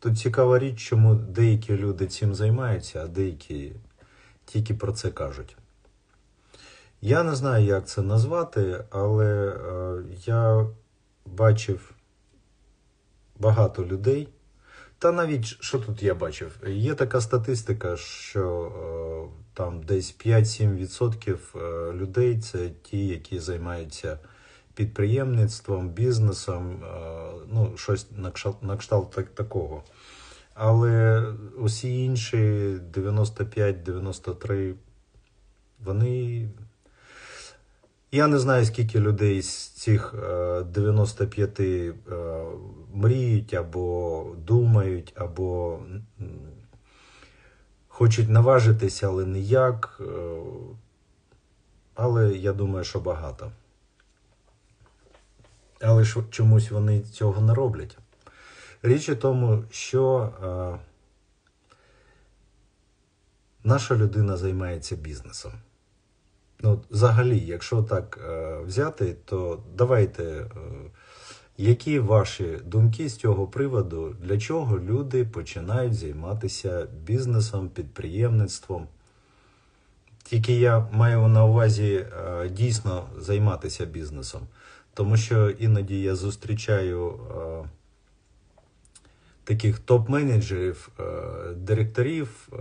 Тут цікава річ, чому деякі люди цим займаються, а деякі тільки про це кажуть. Я не знаю, як це назвати, але е, я бачив багато людей. Та навіть що тут я бачив? Є така статистика, що е, там десь 5-7% е, людей це ті, які займаються підприємництвом, бізнесом, е, ну, щось на кшталт, на кшталт так, такого. Але усі інші 95-93, вони. Я не знаю, скільки людей з цих е, 95 е, мріють або думають, або хочуть наважитися, але ніяк. Е, але я думаю, що багато. Але ж чомусь вони цього не роблять. Річ у тому, що е, наша людина займається бізнесом. Ну, взагалі, якщо так е, взяти, то давайте, е, які ваші думки з цього приводу, для чого люди починають займатися бізнесом, підприємництвом? Тільки я маю на увазі е, дійсно займатися бізнесом, тому що іноді я зустрічаю е, таких топ-менеджерів, е, директорів, е,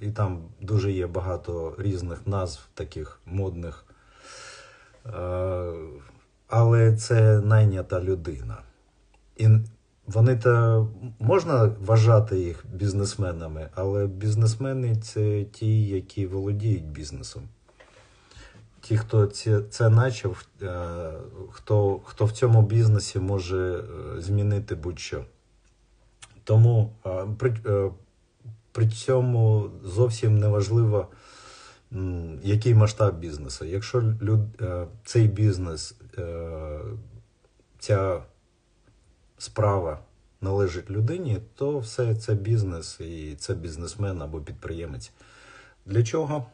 і там дуже є багато різних назв таких модних. Е, Але це найнята людина. І вони то можна вважати їх бізнесменами, але бізнесмени це ті, які володіють бізнесом. Ті, хто це, це начав, е, хто, хто в цьому бізнесі може е, змінити будь-що. Тому е, при, при цьому зовсім не важливо, який масштаб бізнесу. Якщо люд, цей бізнес, ця справа належить людині, то все це бізнес і це бізнесмен або підприємець. Для чого?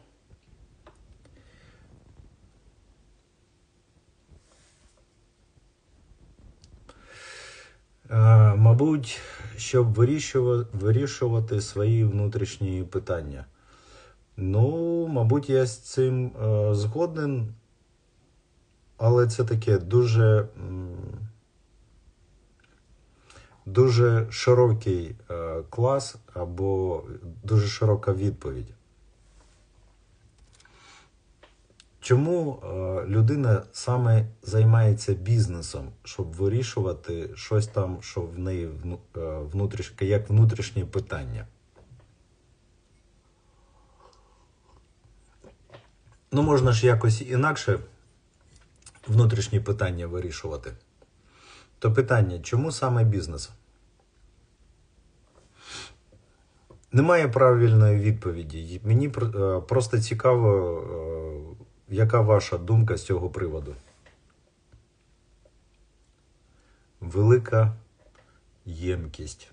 Мабуть, щоб вирішувати, вирішувати свої внутрішні питання. Ну, мабуть, я з цим е, згоден, але це таке дуже, дуже широкий е, клас або дуже широка відповідь. Чому е, людина саме займається бізнесом, щоб вирішувати щось там, що в неї е, як внутрішнє питання? Ну, можна ж якось інакше внутрішні питання вирішувати. То питання, чому саме бізнес? Немає правильної відповіді. Мені е, просто цікаво, яка ваша думка з цього приводу? Велика ємкість.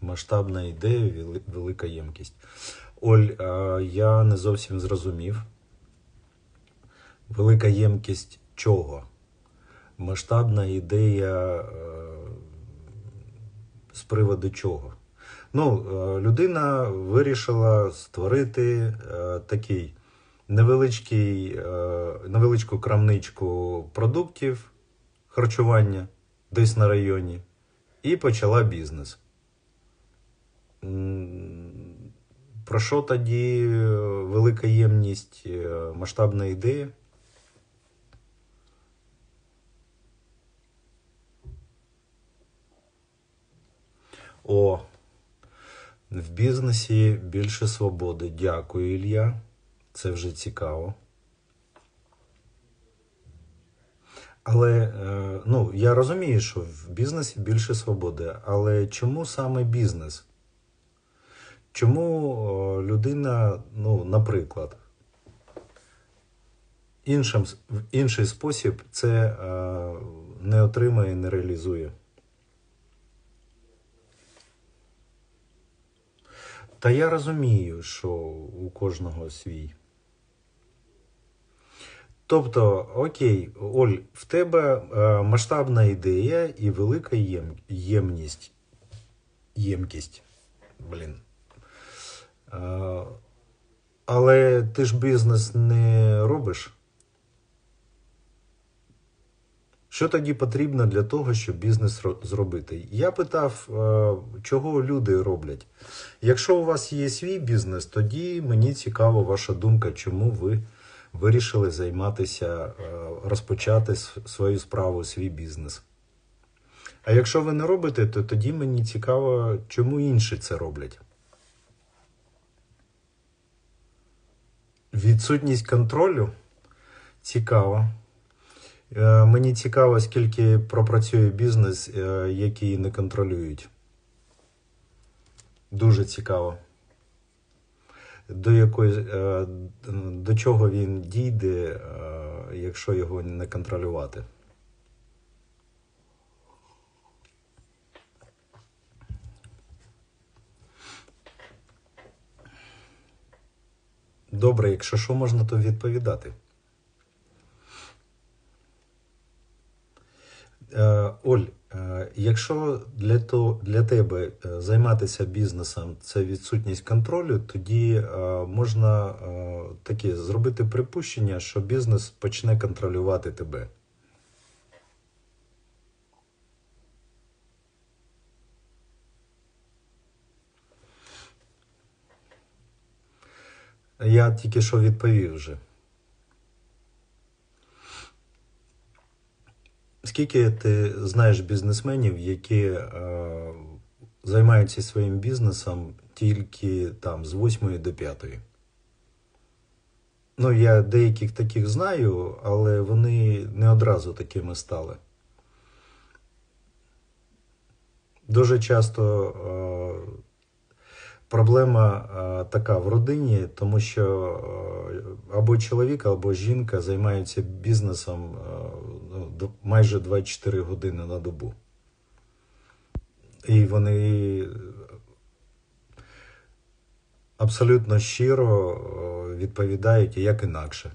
Масштабна ідея, велика ємкість. Оль, я не зовсім зрозумів. Велика ємкість чого? Масштабна ідея е, з приводу чого? Ну, е, людина вирішила створити е, такий невеличкий, е, невеличку крамничку продуктів харчування десь на районі і почала бізнес. Про що тоді велика ємність, масштабна ідея? О, в бізнесі більше свободи. Дякую, Ілля. Це вже цікаво. Але е, ну, я розумію, що в бізнесі більше свободи. Але чому саме бізнес? Чому людина, ну, наприклад, іншим, інший спосіб це е, не отримає, не реалізує? Та я розумію, що у кожного свій. Тобто, окей, Оль, в тебе е, масштабна ідея і велика єм, ємність. Ємкість. Блін. Е, але ти ж бізнес не робиш. Що тоді потрібно для того, щоб бізнес зробити? Я питав, е, чого люди роблять. Якщо у вас є свій бізнес, тоді мені цікава ваша думка, чому ви вирішили займатися, е, розпочати свою справу, свій бізнес. А якщо ви не робите, то тоді мені цікаво, чому інші це роблять. Відсутність контролю цікаво. Е, Мені цікаво, скільки пропрацює бізнес, е, який не контролюють. Дуже цікаво. До якої, е, до чого він дійде, якщо його не контролювати. Добре, якщо що можна, то відповідати. Оль, е, якщо для, то, для тебе е, займатися бізнесом це відсутність контролю, тоді е, можна е, таке зробити припущення, що бізнес почне контролювати тебе. Я тільки що відповів вже. Скільки ти знаєш бізнесменів, які е, займаються своїм бізнесом тільки там з 8 до 5? Ну, я деяких таких знаю, але вони не одразу такими стали. Дуже часто е, проблема е, така в родині, тому що е, або чоловік, або жінка займаються бізнесом е, ну, майже 24 години на добу. І вони абсолютно щиро відповідають, як інакше.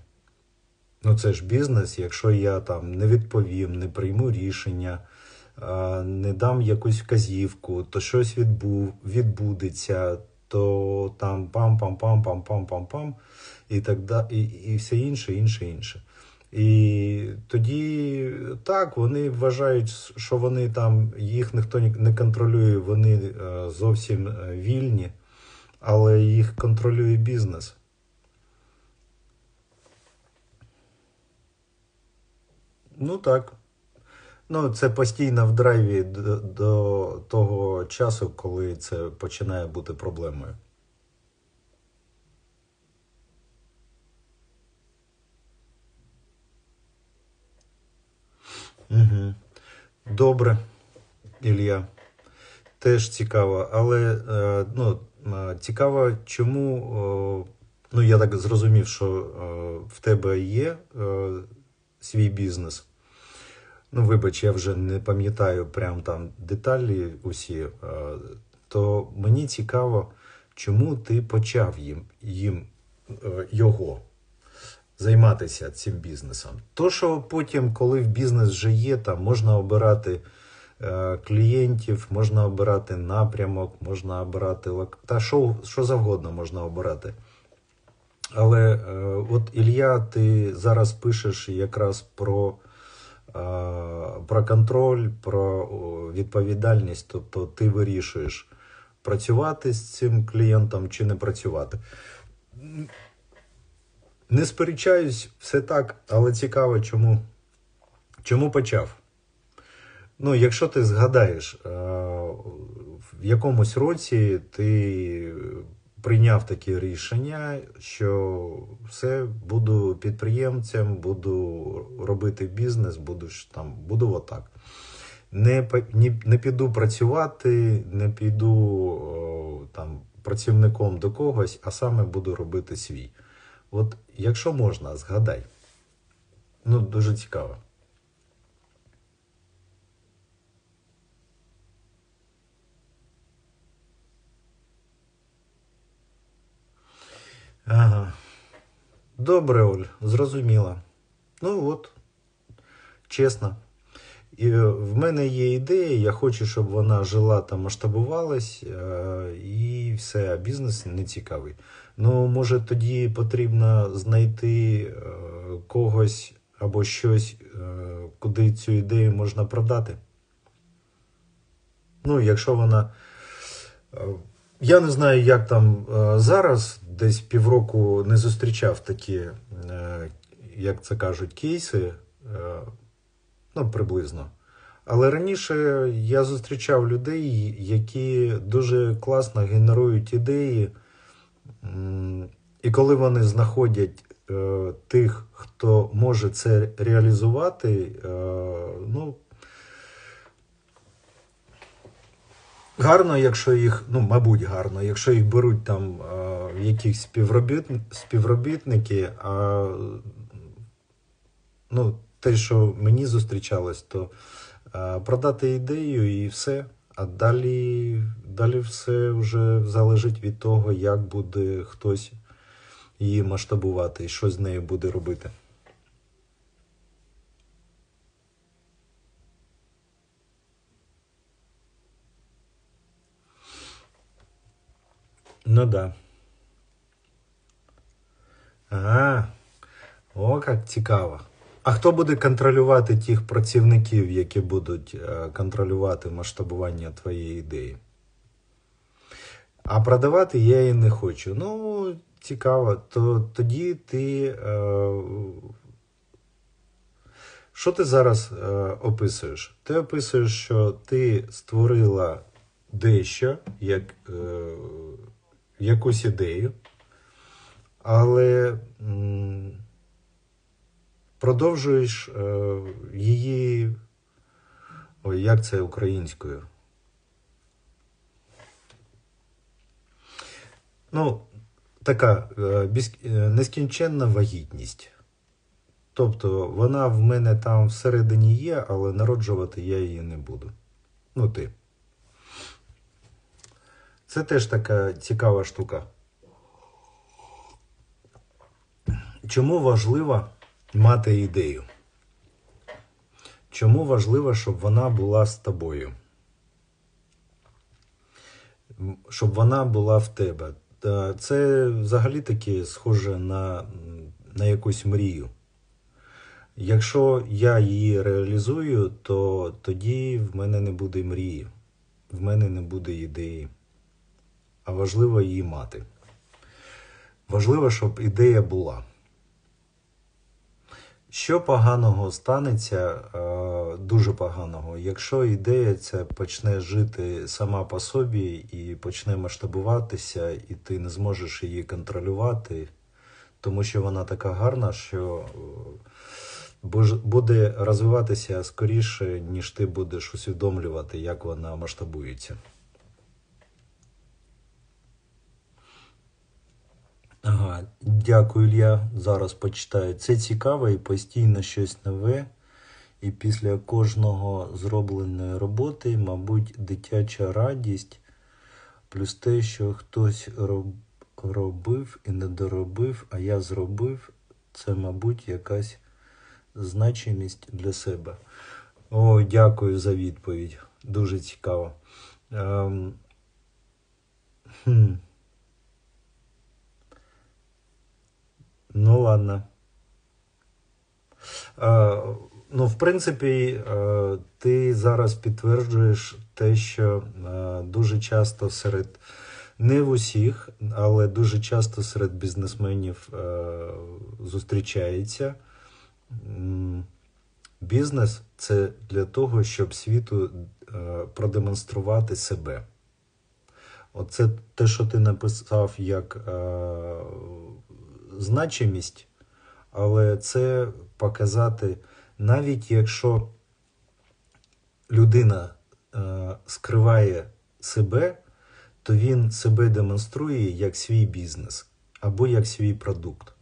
Ну, це ж бізнес, якщо я там не відповім, не прийму рішення, не дам якусь вказівку, то щось відбув, відбудеться, то там пам-пам-пам-пам-пам-пам-пам, і так да, і, і все інше, інше, інше. І тоді так, вони вважають, що вони там, їх ніхто не контролює, вони е, зовсім е, вільні, але їх контролює бізнес. Ну так. Ну, це постійно в драйві до, до того часу, коли це починає бути проблемою. Угу. Добре, Ілля. Теж цікаво, але е, ну, е, цікаво, чому. О, ну, я так зрозумів, що е, в тебе є е, свій бізнес. Ну, вибач, я вже не пам'ятаю прям там деталі усі. е, То мені цікаво, чому ти почав їм, їм е, його займатися цим бізнесом. То, що потім, коли в бізнес вже є, там можна обирати е, клієнтів, можна обирати напрямок, можна обирати та що, що завгодно можна обирати. Але е, от Ілля, ти зараз пишеш якраз про, про контроль, про відповідальність, тобто ти вирішуєш працювати з цим клієнтом чи не працювати. Не сперечаюсь, все так, але цікаво, чому, чому почав. Ну, якщо ти згадаєш, е, в якомусь році ти прийняв таке рішення, що все, буду підприємцем, буду робити бізнес, буду там, буду отак. Не, не піду працювати, не піду там працівником до когось, а саме буду робити свій. От якщо можна, згадай. Ну, дуже цікаво. Ага. Добре, Оль, зрозуміла. Ну от, чесно. І е, в мене є ідея, я хочу, щоб вона жила та масштабувалась, е, і все, бізнес не цікавий. Ну, може, тоді потрібно знайти е, когось або щось, куди цю ідею можна продати. Ну, якщо вона. Я не знаю, як там е, зараз, десь півроку не зустрічав такі, е, як це кажуть, кейси. е, Ну, приблизно. Але раніше я зустрічав людей, які дуже класно генерують ідеї. І коли вони знаходять тих, хто може це реалізувати, ну, гарно, якщо їх, ну, мабуть, гарно, якщо їх беруть там е, якісь співробіт, співробітники, а ну, те, що мені зустрічалось, то е, продати ідею і все. А далі, далі все вже залежить від того, як буде хтось її масштабувати і що з нею буде робити. Ну да. Ага. О, як цікаво. А хто буде контролювати тих працівників, які будуть е, контролювати масштабування твоєї ідеї? А продавати я її не хочу. Ну, цікаво. То тоді ти. Е, що ти зараз е, описуєш? Ти описуєш, що ти створила дещо, як, якусь ідею, але. продовжуєш е, її. Ой, як це українською? Ну, така е, е, нескінченна вагітність. Тобто вона в мене там всередині є, але народжувати я її не буду. Ну, ти. Це теж така цікава штука. Чому важливо мати ідею? Чому важливо, щоб вона була з тобою? Щоб вона була в тебе. Це взагалі таки схоже на, на якусь мрію. Якщо я її реалізую, то тоді в мене не буде мрії, в мене не буде ідеї. А важливо її мати. Важливо, щоб ідея була. Що поганого станеться, е, дуже поганого, якщо ідея ця почне жити сама по собі і почне масштабуватися, і ти не зможеш її контролювати, тому що вона така гарна, що е, буде розвиватися скоріше, ніж ти будеш усвідомлювати, як вона масштабується. Ага, дякую, Ілля. Зараз почитаю. Це цікаво і постійно щось нове. І після кожного зробленої роботи, мабуть, дитяча радість, плюс те, що хтось робив і не доробив, а я зробив, це, мабуть, якась значимість для себе. О, дякую за відповідь. Дуже цікаво. Ем, хм. Ну, ладно. Е, ну, в принципі, е, ти зараз підтверджуєш те, що е, дуже часто серед, не в усіх, але дуже часто серед бізнесменів е, зустрічається. Бізнес це для того, щоб світу е, продемонструвати себе. Оце те, що ти написав як е, значимість, але це показати, навіть якщо людина е, скриває себе, то він себе демонструє як свій бізнес або як свій продукт.